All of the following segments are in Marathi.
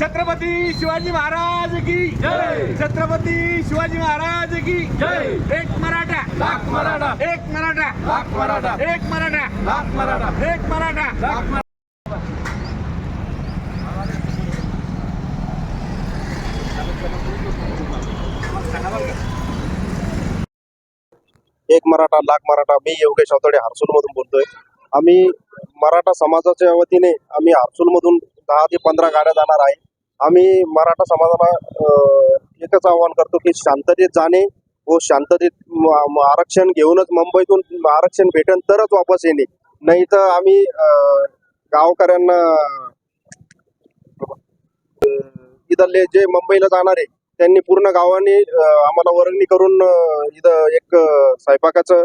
छत्रपती शिवाजी महाराज की जय. छत्रपती शिवाजी महाराज की जय. एक मराठा. लाख मराठा. एक मराठा. लाख मराठा. एक मराठा. लाख मराठा. एक मराठा. लाख मराठा. एक मराठा लाख मराठा. मी योगेश अवतडे हर्सूल मधून बोलतोय. आम्ही मराठा समाजाच्या वतीने आम्ही हर्सूल मधून दहा ते पंधरा गाड्या जाणार आहे. आम्ही मराठा समाजाला एकच आवाहन करतो की शांततेत जाणे व शांततेत आरक्षण घेऊनच मुंबईतून आरक्षण भेटेल तरच वापस येणे. नाही तर आम्ही गावकऱ्यांना इथले जे मुंबईला जाणारे त्यांनी पूर्ण गावाने आम्हाला वर्गणी करून इथं एक स्वयंपाकाचं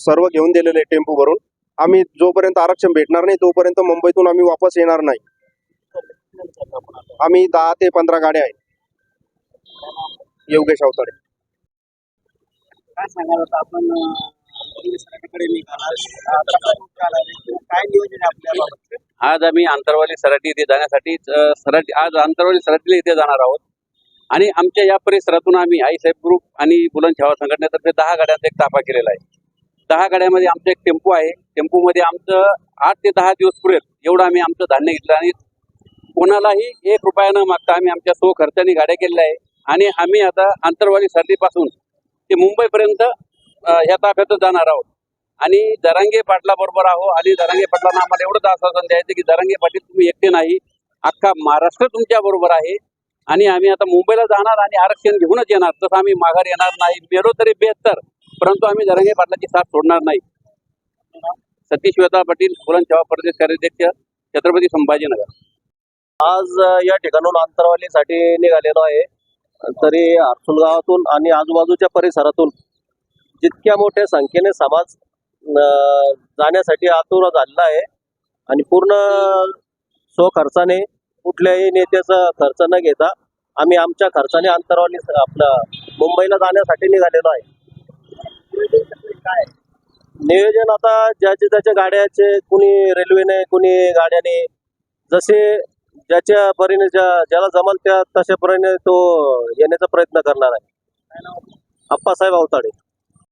सर्व घेऊन दिलेलं आहे टेम्पो भरून आम्ही जोपर्यंत आरक्षण भेटणार नाही तोपर्यंत मुंबईतून आम्ही वापस येणार नाही. आम्ही दहा ते पंधरा गाड्या आहेत. योगेश अवताडे. काय सांगाल आता आपण सरकारकडे काय नियोजन आज आम्ही आंतरवाली सराटी इथे जाण्यासाठी सराटी आज आंतरवाली सराटीला इथे जाणार आहोत. आणि आमच्या या परिसरातून आम्ही आई साहेब ग्रुप आणि बुलंद छावा संघटनेतर्फे दहा गाड्यांचा एक ताफा केलेला आहे. दहा गाड्यामध्ये आमचा एक टेम्पो आहे. टेम्पोमध्ये आमचं आठ ते दहा दिवस पुरेल एवढं आम्ही आमचं धान्य घेतलं आणि कोणालाही एक रुपया न मागता आम्ही आमच्या सो खर्चाने गाड्या केलेल्या आहे. आणि आम्ही आता आंतरवाडी सर्दीपासून ते मुंबईपर्यंत ह्या ताफ्यातच जाणार आहोत. आणि दरांगे पाटला बरोबर आहो आणि दरांगे पाटलांना आम्हाला एवढंच आश्वासन द्यायचं की दरांगे पाटील तुम्ही एकटे नाही अख्खा महाराष्ट्र तुमच्या बरोबर आहे. आणि आम्ही आता मुंबईला जाणार आणि आरक्षण घेऊनच येणार. तसं आम्ही माघार येणार नाही मेलो तरी बेहत्तर परंतु आम्ही दरांगे पाटलाची साथ सोडणार नाही. सतीश वेता पाटील बुलंद सेवा प्रदेश कार्याध्यक्ष छत्रपती संभाजीनगर. आज या ठिकाणून अंतरवालीसाठी निघालेलो आहे. तरी हर्सुल गावातून आणि आजूबाजूच्या परिसरातून जितक्या मोठ्या संख्येने समाज जाण्यासाठी आतुर झालेला आहे आणि पूर्ण स्व खर्चाने कुठल्याही नेत्याचा खर्च न घेता आम्ही आमच्या खर्चाने अंतरवाली आपलं मुंबईला जाण्यासाठी निघालेलो आहे. काय नियोजन आता ज्याचे त्याच्या गाड्याचे कुणी रेल्वेने कुणी गाड्याने जसे ज्याच्या परीने ज्या ज्याला जमाल त्या तशा परीने तो येण्याचा प्रयत्न करणार आहे. अप्पासाहेब अवताडे